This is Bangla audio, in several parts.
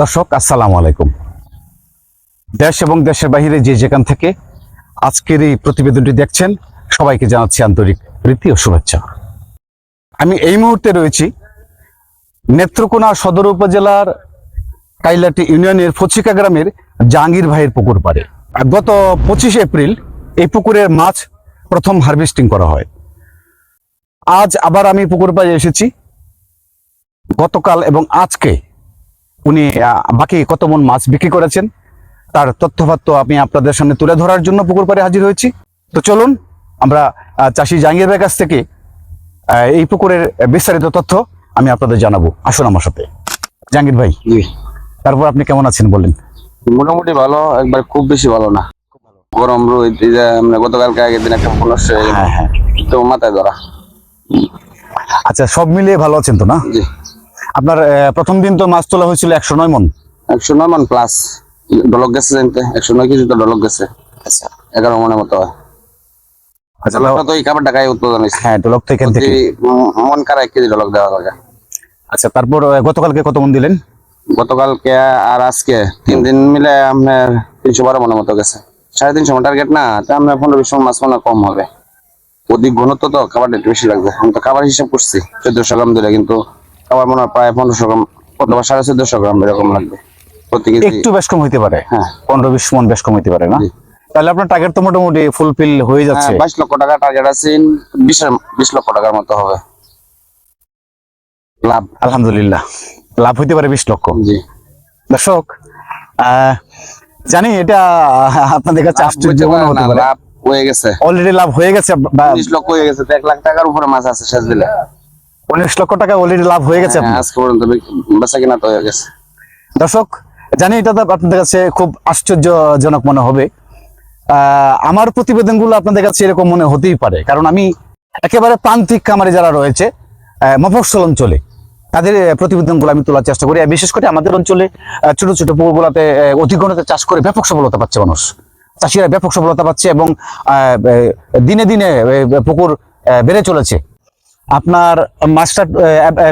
দর্শক, আসসালামু আলাইকুম। দেশ এবং দেশের বাইরে যে যেখান থেকে আজকের এই প্রতিবেদনটি দেখছেন, সবাইকে জানাচ্ছি আন্তরিক প্রীতি ও শুভেচ্ছা। আমি এই মুহূর্তে রয়েছি নেত্রকোনা সদর উপজেলার কাইলাটি ইউনিয়নের ফচিকা গ্রামের জাহাঙ্গীর ভাইয়ের পুকুর পাড়ে। আর গত পঁচিশে এপ্রিল এই পুকুরের মাছ প্রথম হারভেস্টিং করা হয়। আজ আবার আমি পুকুর পাড়ে এসেছি। গতকাল এবং আজকে উনি বাকি কত মন মাছ বিক্রি করেছেন তার তথ্যপাত্য আমি আপনাদের সামনে তুলে ধরার জন্য পুকুর পাড়ে হাজির হয়েছি। তো চলুন আমরা চাষি জাহাঙ্গীর ভাইয়ের কাছ থেকে এই পুকুরের বিস্তারিত তথ্য আমি আপনাদের জানাব। আসুন আমার সাথে। জাহাঙ্গীর ভাই তারপর আপনি কেমন আছেন বলেন? মোটামুটি ভালো একবার খুব বেশি ভালো না। গরম রোদ আমরা গতকালকে আগের দিন একটা ফোন আসছে হ্যাঁ হ্যাঁ। তো মাথায় ধরা। আচ্ছা সব মিলিয়ে ভালো আছেন তো না? জি। আপনার প্রথম দিন তো মাছ তোলা হয়েছিল একশো নয় মন। একশো নয় মন প্লাস ডলক গেছে জানতে একশো নয় কেজি তো ডলক গেছে। আচ্ছা। এগারো মনের মতো হয়। আচ্ছা তো এই খাবার টাকায় উৎপাদন হয়েছে। হ্যাঁ ডলক থেকে এখান থেকে। প্রতি মন কারা এক কেজি ডলক দেওয়া লাগে আচ্ছা তারপর গতকালকে কত মন দিলেন? গতকালকে আর আজকে তিন দিন মিলে আপনার তিনশো বারো মনের মতো গেছে। সাড়ে তিনশো মন টার্গেট না তা আপনার পনেরো বিশ মন মাছ মনে কম হবে। অধিক ঘনত্ব তো খাবারটা একটু বেশি লাগবে। আমি তো খাবার হিসাব করছি চোদ্দশো গ্রাম দিলে কিন্তু খাবার মনে হয় প্রায় পনেরোশো গ্রাম অথবা সাড়ে চোদ্দশো গ্রাম এরকম লাগবে। প্রতি কেজি। একটু বেশ কম হইতে পারে। হ্যাঁ। পনেরো বিশ মন বেশ কম হইতে পারে না? তাহলে আপনার টার্গেট তো মোটামুটি ফুলফিল হয়ে যাচ্ছে। হ্যাঁ, বাইশ লক্ষ টাকা টার্গেট আছে বিশ বিশ লক্ষ টাকার মতো হবে। লাভ। আলহামদুলিল্লাহ। লাভ হইতে পারে বিশ লক্ষ। জি। দর্শক আহ, জানি এটা আপনাদের কাছে আশ্চর্য হতে পারে। হয়ে গেছে। অলরেডি লাভ হয়ে গেছে বিশ লক্ষ হয়ে গেছে এক লাখ টাকার উপরে মাছ আছে শেষ দিলে। উনিশ লক্ষ টাকা অলরেডি লাভ হয়ে গেছে হ্যাঁ, আজকে পর্যন্ত বেচা কিনা তো হয়ে গেছে। দর্শক জানি এটা আপনাদের কাছে খুব আশ্চর্যজনক মনে হবে। আমার প্রতিবেদনগুলো আপনাদের কাছে এরকম মনে হতেই পারে। কারণ আমি একেবারে প্রান্তিক খামারে যারা রয়েছে মফস্বল অঞ্চলে তাদের প্রতিবেদনগুলো আমি তোলার চেষ্টা করি। বিশেষ করে আমাদের অঞ্চলে ছোট ছোট পুকুরগুলোতে আহ, অধিকগণতে চাষ করে ব্যাপক সফলতা পাচ্ছে মানুষ। চাষিরা ব্যাপক সফলতা পাচ্ছে এবং দিনে দিনে পুকুর বেড়ে চলেছে। আপনার মাছটা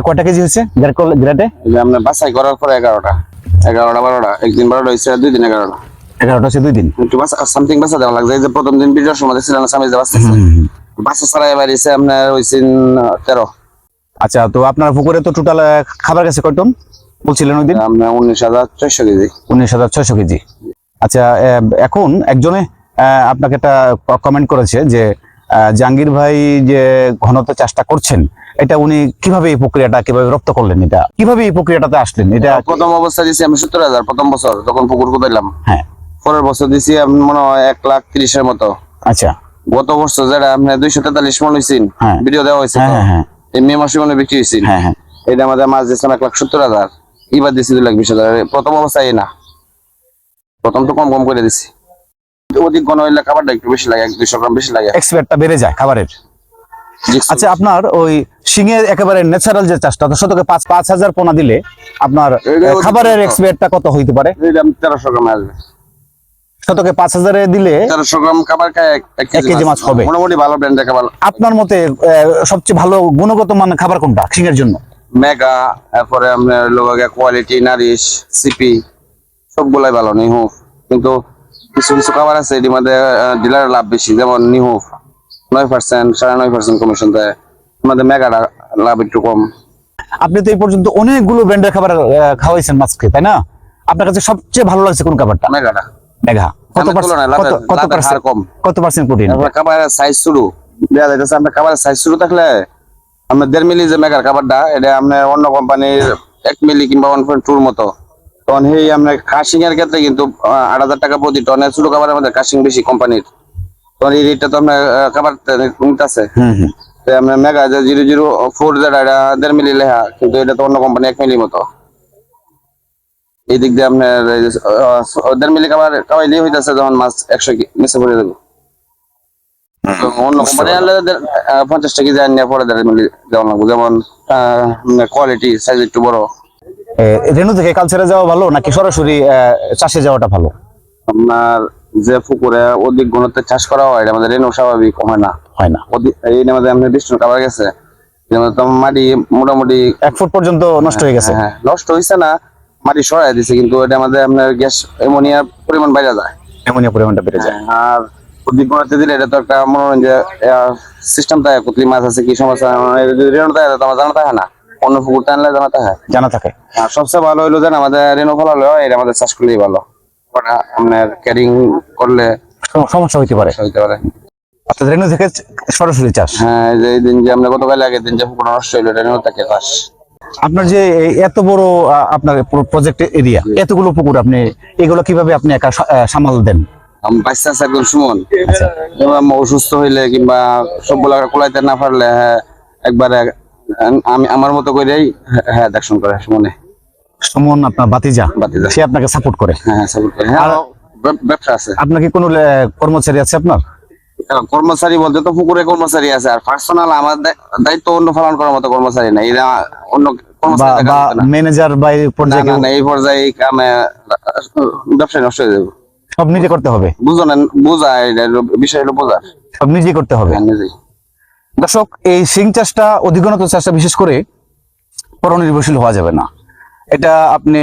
কয়টা কেজি হয়েছে? যে আপনার বাছাই করার পরে এগারোটা। এগারোটা বারোটা। একদিন বারোটা হয়েছে আর দুই দিন এগারোটা। এগারোটা হচ্ছে দুই দিন? একটু বাসা সামথিং বাসা দেওয়া লাগছে। যে প্রথম দিন সময় দেখছিলেন স্বামী যে বাঁচতেছে বাসা ছাড়া এবার এসে আপনার হয়েছে তেরো। আচ্ছা তো আপনার পুকুরে তো টোটাল খাবার গেছে কয় টন বলছিলেন ওই দিন? আপনার উনিশ হাজার ছয়শো কেজি। উনিশ হাজার ছয়শো কেজি। আচ্ছা এখন একজনে আহ, আপনাকে একটা কমেন্ট করেছে যে জাহাঙ্গীর ভাই যে ঘনত্ব চাষটা করছেন এটা উনি কীভাবে এই প্রক্রিয়াটা কীভাবে রপ্ত করলেন এটা? কীভাবে এই প্রক্রিয়াটাতে আসলেন? এটা প্রথম অবস্থা দিছি আমি সত্তর হাজার প্রথম বছর তখন পুকুর কোথাইলাম হ্যাঁ। পরের বছর দিছি আমি মনে হয় এক লাখ তিরিশের মতো। আচ্ছা। গত বছর যেটা আপনার দুইশো তেতাল্লিশ মন হয়েছিল হ্যাঁ। ভিডিও দেওয়া হয়েছে হ্যাঁ হ্যাঁ এই মে মাসে মনে বিক্রি হয়েছিল হ্যাঁ হ্যাঁ। এটা আমাদের মাছ দিয়েছিলাম এক লাখ সত্তর হাজার। এবার দিছি দুই লাখ বিশ হাজার। প্রথম অবস্থায় এই না। প্রথম তো কম কম করে দিছি। অধিক ঘন হইলে খাবারটা একটু বেশি লাগে এক দুইশো গ্রাম বেশি লাগে। এক্সপায়ারটা বেড়ে যায় খাবারের? আচ্ছা আপনার ওই শিঙের একেবারে ন্যাচারাল যে চাষটা শতকে পাঁচ পাঁচ হাজার পোনা দিলে আপনার এটা আহ, ওই- খাবারের এক্সপায়ারটা কত হইতে পারে? তেরোশো গ্রাম আসবে। শতকে পাঁচ হাজারে দিলে তেরোশো গ্রাম খাবার এক- এক কেজি মাছ হবে। মোটামুটি ভালো ব্র্যান্ডের খাবার। আপনার মতে সবচেয়ে ভালো গুণগত মান খাবার কোনটা শিঙের জন্য? মেগা তারপরে আপনার কোয়ালিটি নারিশ সিপি সবগুলাই ভালো নিহুফ কিন্তু কিছু কিছু খাবার আছে এটির মধ্যে ডিলার লাভ বেশি যেমন নিহুফ নয় পার্সেন্ট সাড়ে নয় পার্সেন্ট কমিশন দেয়। আমাদের মেগাটা লাভ একটু কম। আপনি তো এই পর্যন্ত অনেকগুলো ব্র্যান্ডের খাবার খাওয়াইছেন মাছকে তাই না? আপনার কাছে সবচেয়ে ভালো লাগছে কোন খাবারটা? মেগাটা মেঘা কত পার্সেন্ট কত- পার্সেন্ট কম। কত পার্সেন্ট প্রোটিন? খাবারের সাইজ শুরু। দেওয়া যাইতেছে আপনার খাবারের সাইজ শুরু থাকলে আপনার দেড় মিলি যে মেগার খাবারটা এটা আপনার অন্য কোম্পানির এক মিলি কিংবা ওয়ান পয়েন্ট টুর মতো। তখন সেই আপনার কাশিং এর ক্ষেত্রে কিন্তু আট হাজার টাকা প্রতি টনে ছোট খাবারের মধ্যে কাশিং বেশি কোম্পানির তখন এই রেটটা তো আপনার খাবার কমতেছে। হুম মেগা জিরো জিরো ফোর যেটা এটা দেড় মিলি লেখা কিন্তু এটা তো অন্য কোম্পানি এক মিলি মতো। এই দিক দিয়ে আপনার দেড় মিলি খাবার খাওয়াইলেই হইতেছে যখন মাছ একশো নিচে পড়ে যাবে। অন্য কোম্পানি আনলে দেড়- পঞ্চাশ টাকা কেজি আনিয়ে পরে দেড় মিলি লাগবে। যেমন কোয়ালিটি সাইজ একটু বড়। রেণু থেকে কালচারে যাওয়া ভালো নাকি সরাসরি চাষে যাওয়াটা ভালো? আপনার যে পুকুরে অধিক ঘনত্বে চাষ করা হয় এটা আমাদের রেণু স্বাভাবিক হয় না। হয় না। অধিক এই আমাদের আপনার বৃষ্টির খাবার গেছে। মাটি মোটামুটি এক ফুট পর্যন্ত নষ্ট হয়ে গেছে। হ্যাঁ, নষ্ট হয়েছে না মাটি সরাই দিছে কিন্তু এটা আমাদের আপনার গ্যাস অ্যামোনিয়ার পরিমাণ বাইরে যায়। অ্যামোনিয়া পরিমাণটা বেড়ে যায়। আর উদ্ভিদ বনাতে দিলে এটা তো একটা মনে হয় সিস্টেম থাকে কুতলি মাছ আছে কি সমস্যা মানে রেণু থাকে তো আমার জানা থাকে না। অন্য পুকুর টানলে জানা থাকে? জানা থাকে। আর সবচেয়ে ভালো হইল যেন আমাদের রেণু ফল হলো এটা আমাদের চাষ করলেই ভালো। আপনার ক্যারিং করলে সমস্যা হইতে পারে। হইতে পারে। অর্থাৎ থেকে সরাসরি চাষ। হ্যাঁ যে দিন যে আমরা গতকাল আগের দিন যে পুকুর নষ্ট হইল থাকে চাষ। আপনার যে এত বড় আপনার প্রজেক্ট এরিয়া এতগুলো পুকুর আপনি এগুলো কীভাবে আপনি একা সামাল দেন? আমি বাচ্চা আছে একজন সুমন। অসুস্থ হইলে কিংবা সব সবগুলা কোলাইতে না পারলে হ্যাঁ একবারে আমি আমার মতো করেই হ্যাঁ দেখশন করে সুমনে সুমন আপনার বাতিজা বাতিজা। সে আপনাকে সাপোর্ট করে। হ্যাঁ হ্যাঁ সাপোর্ট করে। হ্যাঁ ব্যবসা আছে। আপনার কি কোনো কর্মচারী আছে আপনার? কর্মচারী বলতে তো পুকুরে কর্মচারী আছে আর পার্সোনাল আমার দায়িত্ব অন্য পালন করার মতো কর্মচারী নাই। এরা অন্য কর্মচারী। ম্যানেজার বা এই পর্যায়ে না, এই পর্যায়ে কামে ব্যবসা নষ্ট হয়ে যাবে। সব নিজে করতে হবে? বুঝো না বোঝা বিষয় হলো বোঝার। সব নিজে করতে হবে? হ্যাঁ, নিজেই। দর্শক এই সিং চাষটা অধিকনত চাষটা বিশেষ করে পরনির্ভরশীল হওয়া যাবে না। এটা আপনি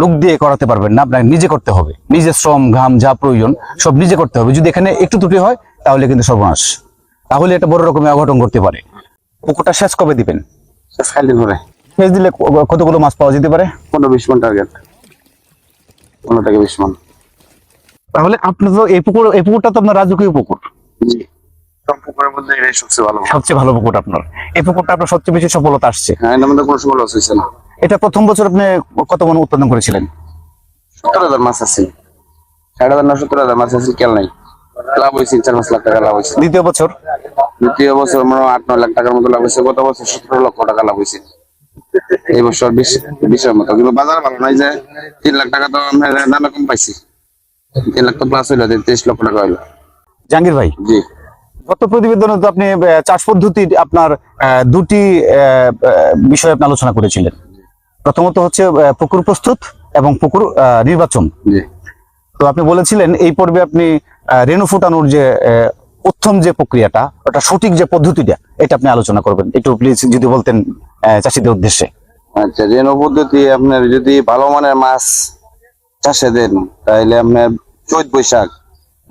লোক দিয়ে করাতে পারবেন না আপনাকে নিজে করতে হবে। নিজের শ্রম ঘাম যা প্রয়োজন সব নিজে করতে হবে। যদি এখানে একটু ত্রুটি হয় তাহলে কিন্তু সর্বনাশ। তাহলে এটা বড় রকমের অঘটন করতে পারে। পুকুরটা শেষ কবে দিবেন? শেষ দিলে কতগুলো মাছ পাওয়া যেতে পারে? পনেরো বিশ মন টার্গেট পনেরো থেকে বিশ মন। তাহলে আপনার তো এই পুকুর এই পুকুরটা তো আপনার রাজকীয় পুকুর। পুকুরের মধ্যে এটাই সবচেয়ে ভালো সবচেয়ে ভালো পুকুর আপনার। এই পুকুরটা আপনার সবচেয়ে বেশি সফলতা আসছে। হ্যাঁ এটার মধ্যে কোনো সময় হয়েছে না। এটা প্রথম বছর আপনি কত মন উৎপাদন করেছিলেন? সত্তর হাজার মাছ আছে। ষাট হাজার না সত্তর হাজার মাছ আছে কেল নাই। লাভ হয়েছে চার পাঁচ লাখ টাকা লাভ হয়েছে। দ্বিতীয় বছর? দ্বিতীয় বছর মনে আট নয় লাখ টাকার মতো লাভ হয়েছে গত বছর সতেরো লক্ষ টাকা লাভ হয়েছে। এই বছর বিশ বিশের মতো। কিন্তু বাজার ভালো নয় যে তিন লাখ টাকা তো আমরা দামে কম পাইছি। তিন লাখ তো প্লাস হইল তেইশ লক্ষ টাকা হইল। জাহাঙ্গীর ভাই জি। গত প্রতিবেদনে তো আপনি চাষ পদ্ধতির আপনার দুটি আহ, আপনি আলোচনা করেছিলেন। প্রথমত হচ্ছে পুকুর প্রস্তুত এবং পুকুর নির্বাচন। তো আপনি বলেছিলেন এই পর্বে আপনি রেণু ফুটানোর যে উত্তম যে প্রক্রিয়াটা ওটা সঠিক যে পদ্ধতিটা এটা আপনি আলোচনা করবেন। একটু প্লিজ যদি বলতেন আহ, চাষিদের উদ্দেশ্যে। আচ্ছা রেণু পদ্ধতি আপনার যদি ভালো মানের মাছ চাষে দেন তাহলে আপনার চৈত বৈশাখ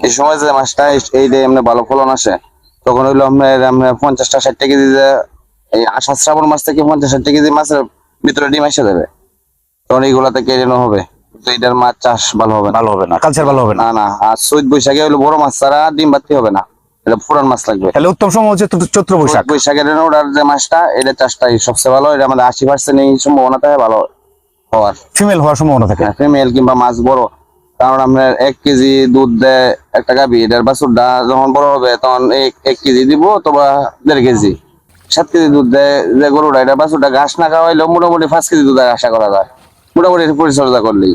এই সময় যে মাছটা এই- এইটাই আপনার ভালো ফলন আসে তখন হইল আপনার আপনার পঞ্চাশটা ষাট কেজি যে এই আষাঢ় শ্রাবণ মাস থেকে পঞ্চাশ ষাট কেজি মাছের ভিতরে ডিম এসে যাবে। তখন এইগুলা থেকে হবে? তো এটার মাছ চাষ ভালো হবে ভালো হবে না কালচার ভালো হবে না। না না আর চৈত বৈশাখে বড় মাছ ছাড়া ডিম হবে না। এটা পুরান মাছ লাগবে। তাহলে উত্তম সময় হচ্ছে চৈত্র- বৈশাখ। বৈশাখের যে মাছটা এটা চাষটাই সবচেয়ে ভালো এটা আমাদের আশি পার্সেন্ট এই সম্ভাবনা থাকে ভালো হওয়ার। ফিমেল হওয়ার সম্ভাবনা থাকে। ফিমেল কিংবা মাছ বড়। কারণ আপনার এক কেজি দুধ দেয় একটা গাভি এটার বাছুরটা যখন বড় হবে তখন এক কেজি দিব অথবা দেড় কেজি। সাত কেজি দুধ দেয় যে গরুটা এটা বাছুরটা ঘাস না খাওয়াইলেও মোটামুটি পাঁচ কেজি দুধ আশা করা যায়। মোটামুটি পরিচর্যা করলেই।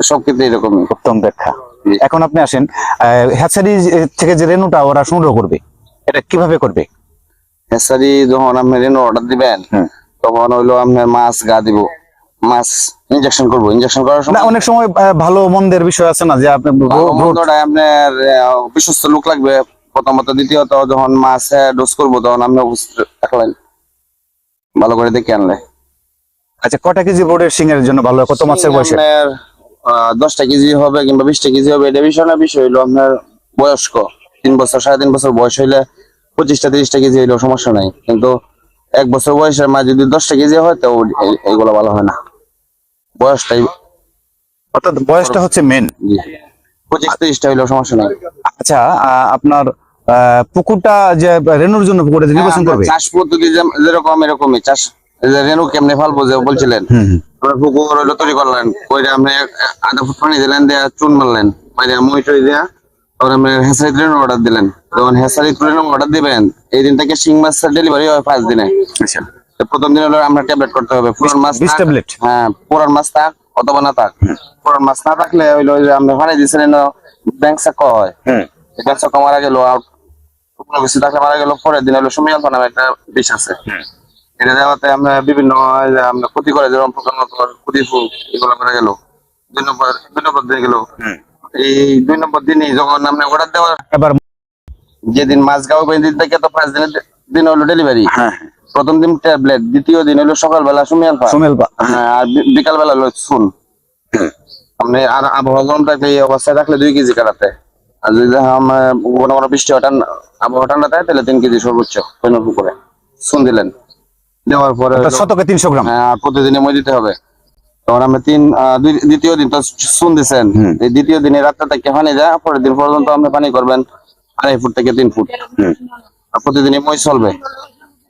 সব ক্ষেত্রে এরকমই। উত্তম ব্যাখ্যা। এখন আপনি আসেন হ্যাচারি থেকে যে রেনুটা ওরা সংগ্রহ করবে এটা কীভাবে করবে? হেসারি যখন আপনি রেনু অর্ডার দিবেন। তখন হইল আপনার মাছ গা দিব। মাছ ইনজেকশন করব ইনজেকশন করার না অনেক সময় ভালো মন্দের বিষয় আছে না যে আপনি আপনার বিশ্বস্ত লোক লাগবে। প্রথমত দ্বিতীয়ত যখন মাছ ডোজ করব তখন আপনি ভালো করে দেখে আনলে। আচ্ছা কটা কেজি বোর্ডের সিং এর জন্য ভালো? কত বয়সে আপনার দশটা কেজি হবে কিংবা বিশটা কেজি হবে এটা বিষয় না বিষয় হইল আপনার বয়স্ক। তিন বছর সাড়ে তিন বছর বয়স হইলে পঁচিশটা তিরিশটা কেজি হইলেও সমস্যা নাই। কিন্তু এক বছর বয়সের মা যদি দশটা কেজি হয় তো এই- এইগুলো ভালো হয় না। বয়সটাই অর্থাৎ বয়সটা হচ্ছে মেন পঁচিশ তিরিশটা হইলেও সমস্যা নাই। আচ্ছা আপনার পুকুরটা যে রেণুর জন্য পুকুরটা নির্বাচন করবে? চাষ পদ্ধতি যেরকম এরকমই। চাষ এই কেমনে ফালবো যে বলছিলেন। হুম হুম। পুকুর হইল তৈরি করলেন আপনি আধা ফুট পানি দিলেন দেয়া চুন মারলেন মই টই দেয়া তারপরে আপনি হেসারি ট্রেন অর্ডার দিলেন। যখন হেসারি ট্রেন অর্ডার দিবেন এই দিন থেকে শিং মাছের ডেলিভারি হয় পাঁচ দিনে। আচ্ছা। তো প্রথম দিন হলো আমরা ট্যাবলেট করতে হবে পুরান মাছ বিশ থাক- হ্যাঁ পুরান মাছ থাক অথবা না থাক। পুরান মাছ না থাকলে হইল ওই যে আপনি পানি দিয়েছিলেন ব্যাংক চাকা হয়। ব্যাংক চাকা মারা গেল কোনো কিছু থাকলে মারা গেল পরের দিন হলো নামে একটা বিষ আছে। এটা দেওয়াতে আমরা বিভিন্ন আমরা ক্ষতি করে যেরকম পোকামাকড় ক্ষতি ফুল এগুলো করে গেল। দুই নম্বর দুই নম্বর দিন গেল। এই দুই নম্বর দিনই যখন আমরা অর্ডার দেওয়ার এবার যেদিন মাছ গাও থেকে তো পাঁচ দিনের দিন হলো ডেলিভারি হ্যাঁ। প্রথম দিন ট্যাবলেট দ্বিতীয় দিন হলো সকালবেলা সুমি আলফা সোমেল হ্যাঁ, আর বিকাল বেলা হলো শুন আপনি আর আবহাওয়া গরম থাকলে এই অবস্থায় রাখলে দুই কেজি কাটাতে। আর যদি আমার কোনো কোনো বৃষ্টি হয় আবহাওয়া ঠান্ডা থাকে তাহলে তিন কেজি সর্বোচ্চ পনেরো পুকুরে। শুন দিলেন। দেওয়ার পরে শতকে তিনশো গ্রাম। হ্যাঁ, প্রতিদিনে মই দিতে হবে। তখন আমরা তিন দ্বিতীয় দিন তো শুন দিচ্ছেন এই দ্বিতীয় দিনে রাত্রে থেকে পানি যায় পরের দিন পর্যন্ত আপনি পানি করবেন আড়াই ফুট থেকে তিন ফুট। আর প্রতিদিনই মই চলবে। যে-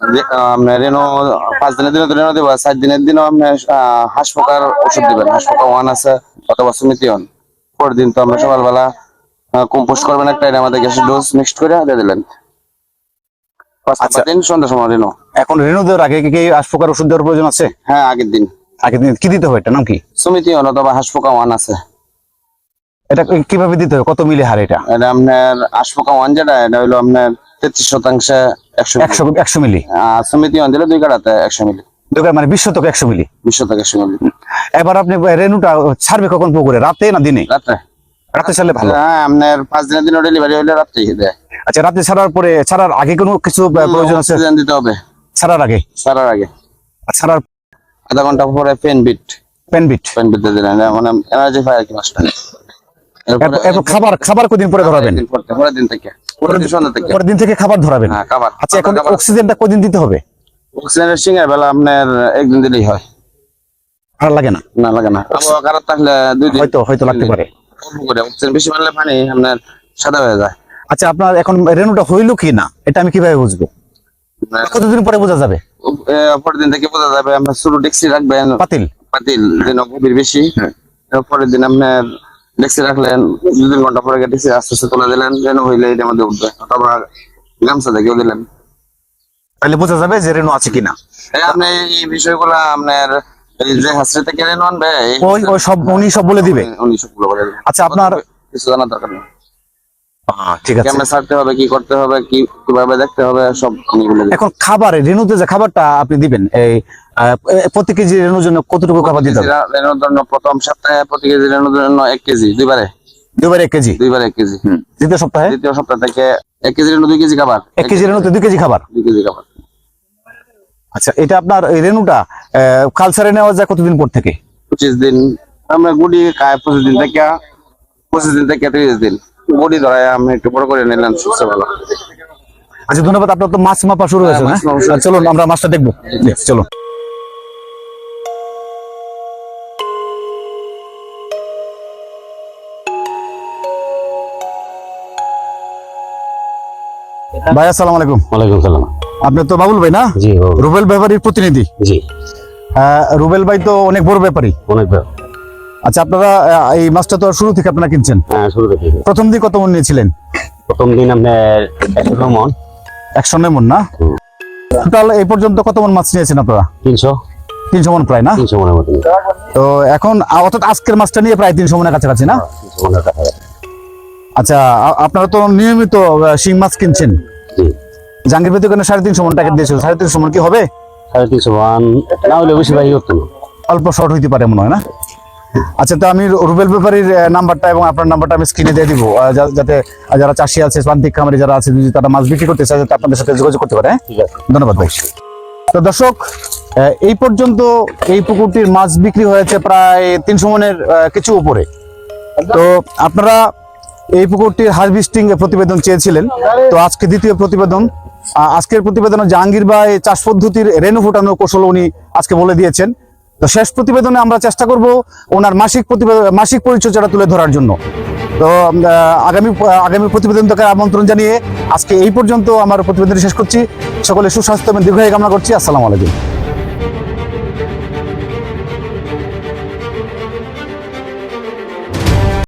আপনার রেনো পাঁচ দিনের দিনে তো রেনো দেবো সাত দিনের দিনও আপনি আহ, হাঁস পোকার ওষুধ দিবেন। হাঁস পোকা ওয়ান আছে অথবা সুমিতিয়ন পরের দিন তো আমরা সকালবেলা কম্পোস্ট করবেন একটা আমাদের গ্যাসের ডোজ মিক্সড করে দিয়ে দিলেন আচ্ছা। দিন সন্ধ্যার সময় রেনো এখন রেনু দেওয়ার আগে কি কি আশফোকার ওষুধ দেওয়ার প্রয়োজন আছে? হ্যাঁ আগের দিন। আগে দিন কি দিতে হবে এটা নাম কি? সুমিতিয়ন অথবা হাঁস পোকা ওয়ান আছে। এটা কীভাবে দিতে হবে? কত মিলি হার এটা? এটা আপনার আশপোকা ওয়ান যেটা এটা হলো আপনার তেত্রিশ শতাংশে একশো একশো একশো মিলি। সমিতি ওয়ান দুই কাটাতে একশো মিলি। দোকান মানে বিশ শতক একশো মিলি। বিশ শতক একশো মিলি। এবার আপনি রেনুটা ছাড়বে কখন পুকুরে? রাতে না দিনে? রাত্রে রাতে ছাড়লে ভালো। হ্যাঁ আপনার পাঁচ দিনের দিনও ডেলিভারি হলে রাত্রেই দেয়। আচ্ছা রাতে ছাড়ার পরে ছাড়ার আগে কোনো কিছু প্রয়োজন আছে? দিতে হবে। ছাড়ার আগে? সারার আগে। ছাড়ার আধা ঘণ্টা পরে পেন বিট পেন বিট পেন বিট দিয়ে দিলেন। মানে এনার্জি পায় আর কি মাছটা এরপরে এরপর খাবার খাবার কদিন পরে ধরাবেন? পরের দিন থেকে। পরের দিন থেকে। পরের দিন থেকে খাবার ধরাবেন? হ্যাঁ আচ্ছা এখন অক্সিজেনটা কদিন দিতে হবে? অক্সিজেনের সিঙ্গার বেলা আপনার একদিন দিলেই হয়। আর লাগে না? না লাগে না। আবহাওয়া খারাপ থাকলে দুই দিন হয়তো হয়তো লাগতে পারে। অক্সিজেন বেশি মারলে পানি আপনার সাদা হয়ে যায়। আচ্ছা আপনার এখন রেনুটা হইল কি না? এটা আমি কীভাবে বুঝব? কতদিন পরে বোঝা যাবে? পরের দিন থেকে বোঝা যাবে আমরা ডেক্সি রাখবেন। পাতিল। পাতিল গভীর বেশি। পরের দিন আপনার ডেক্সি রাখলেন দু তিন ঘণ্টা পরে ডেক্সি আস্তে আস্তে তুলে দিলেন যেন হইলে এটার মধ্যে উঠবে। তারপর গামছা দেখেও দিলেন। তাহলে বোঝা যাবে যে রেনু আছে কিনা। আপনি এই বিষয়গুলো আপনার যে হাসরে থেকে রেন আনবে? ওই ওই সব উনি সব বলে দিবে। উনি সবগুলো বলে দিবে। আচ্ছা আপনার কিছু জানার দরকার নেই। ঠিক আছে। কেমনে ছাড়তে হবে কি করতে হবে কি কীভাবে দেখতে হবে সব উনি বলে এখন খাবারে রেনুতে যে খাবারটা আপনি দিবেন এই প্রতি কেজি জন্য কতটুকু খাবার দিতে হবে? জন্য প্রথম সপ্তাহে প্রতি কেজি জন্য এক কেজি দুইবারে। দুইবার এক কেজি? দুইবার এক কেজি। দ্বিতীয় সপ্তাহে? দ্বিতীয় সপ্তাহ থেকে এক কেজি রেনু দুই কেজি খাবার। এক কেজি রেনুতে দুই কেজি খাবার? দুই কেজি খাবার। আচ্ছা এটা আপনার এই কালচারে নেওয়া যায় কতদিন পর থেকে? পঁচিশ দিন। আমরা গুড়ি খাই পঁচিশ দিন থেকে পঁচিশ দিন থেকে ত্রিশ দিন। গুড়ি ধরায় আমি একটু বড় করে নিলাম সবচেয়ে ভালো। আচ্ছা ধন্যবাদ। আপনার তো মাছ মাপা শুরু হয়েছে হ্যাঁ, আর চলুন আমরা মাছটা দেখব। চলুন। ভাই আসসালামু আলাইকুম। ওয়ালাইকুম সালাম। আপনি তো বাবুল ভাই না? জি রুবেল ব্যাপারীর প্রতিনিধি। জি। আহ, রুবেল ভাই তো অনেক বড় ব্যাপারী। অনেক। আচ্ছা আপনারা এই মাছটা তো শুরু থেকে আপনারা কিনছেন? হ্যাঁ শুরু থেকে প্রথম দিন কত মন নিয়েছিলেন? প্রথম দিন আপনার একশো মন। একশো নয় মন না? টোটাল এই পর্যন্ত কত মন মাছ নিয়েছেন আপনারা? তিনশো। তিনশো মন প্রায় না? তিনশো মনের মতন। তো এখন অর্থাৎ আজকের মাছটা নিয়ে প্রায় তিনশো মনের কাছাকাছি না? কাছাকাছি। আচ্ছা আপনারা তো নিয়মিত শিং মাছ কিনছেন? জি। জাহাঙ্গীর বেতু কেন সাড়ে তিনশো মন টাকা দিয়েছিল। সাড়ে তিনশো মন কি হবে? সাড়ে তিনশো মন না হলে বেশি ভাই হতো অল্প শর্ট হইতে পারে মনে হয় না? আচ্ছা তো আমি রুবেল ব্যাপারীর নাম্বারটা এবং আপনার নাম্বারটা আমি স্ক্রিনে দিয়ে দিব। যাতে যারা চাষি আছে প্রান্তিক খামারি যারা আছে যদি তারা মাছ বিক্রি করতে চায় যাতে আপনাদের সাথে যোগাযোগ করতে পারে হ্যাঁ? ধন্যবাদ ভাই। তো দর্শক এই পর্যন্ত এই পুকুরটির মাছ বিক্রি হয়েছে প্রায় তিনশো মনের কিছু উপরে। তো আপনারা এই পুকুরটির হারভেস্টিং প্রতিবেদন চেয়েছিলেন। তো আজকে দ্বিতীয় প্রতিবেদন আজকের প্রতিবেদনে জাহাঙ্গীর ভাই চাষ পদ্ধতির রেণু ফোটানোর কৌশল উনি আজকে বলে দিয়েছেন। তো শেষ প্রতিবেদনে আমরা চেষ্টা করব ওনার মাসিক প্রতিবেদন মাসিক পরিচর্যাটা তুলে ধরার জন্য। তো আগামী আগামী প্রতিবেদন থেকে আমন্ত্রণ জানিয়ে আজকে এই পর্যন্ত আমার প্রতিবেদন শেষ করছি। সকলে সুস্বাস্থ্য এবং দীর্ঘায়ী কামনা করছি। আসসালামু আলাইকুম।